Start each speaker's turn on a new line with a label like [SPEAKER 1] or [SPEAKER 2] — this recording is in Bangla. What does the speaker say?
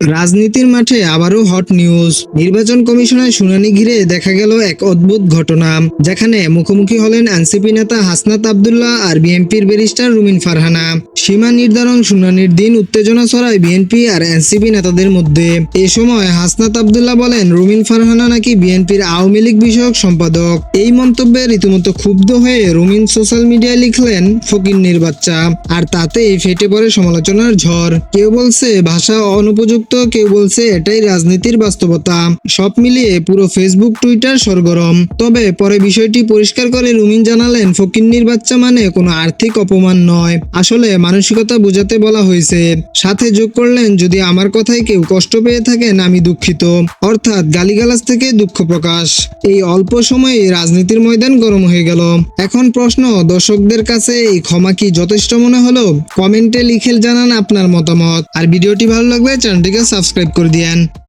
[SPEAKER 1] রাজনীতির মাঠে আবারও হট নিউজ নির্বাচন কমিশনের শুনানি ঘিরে দেখা গেল এক অদ্ভুত ঘটনা, যেখানে মুখোমুখি হলেন এনসিপি নেতা হাসনাত আবদুল্লাহ আর বিএনপির ব্যারিস্টার রুমিন ফারহানা। সীমা নির্ধারণ শুনানির দিন উত্তেজনা ছড়ায় বিএনপি আর এনসিপি নেতাদের মধ্যে। এ সময় হাসনাত আবদুল্লাহ বলেন, রুমিন ফারহানা নাকি বিএনপির আওয়ামী লীগ বিষয়ক সম্পাদক। এই মন্তব্যে রীতিমতো ক্ষুব্ধ হয়ে রুমিন সোশ্যাল মিডিয়ায় লিখলেন, ফকিন্নির বাচ্চা। আর তাতেই ফেটে পড়ে সমালোচনার ঝড়। কেউ বলছে, ভাষা অনুপযুক্ত কেউ বলছে এটাই রাজনীতির বাস্তবতা। সব মিলিয়ে পুরো ফেসবুক টুইটার সরগরম। তবে পরে বিষয়টি পরিষ্কার করে রুমিন জানালেন, ফকিন্নির বাচ্চা মানে কোনো আর্থিক অপমান নয়। আসলে মানসিকতা বোঝাতে বলা হয়েছে। সাথে যোগ করলেন, যদি আমার কথায় কেউ কষ্ট পেয়ে থাকেন, আমি দুঃখিত। অর্থাৎ গালিগালাজ থেকে দুঃখ প্রকাশ। এই অল্প সময়ে রাজনীতির ময়দান গরম হয়ে গেল। এখন প্রশ্ন, দর্শকদের কাছে এই ক্ষমা কি যথেষ্ট মনে হলো? কমেন্টে লিখে জানান আপনার মতামত। আর ভিডিওটি ভালো লাগলে চ্যানেলটিকে সাবস্ক্রাইব করে দিয়েন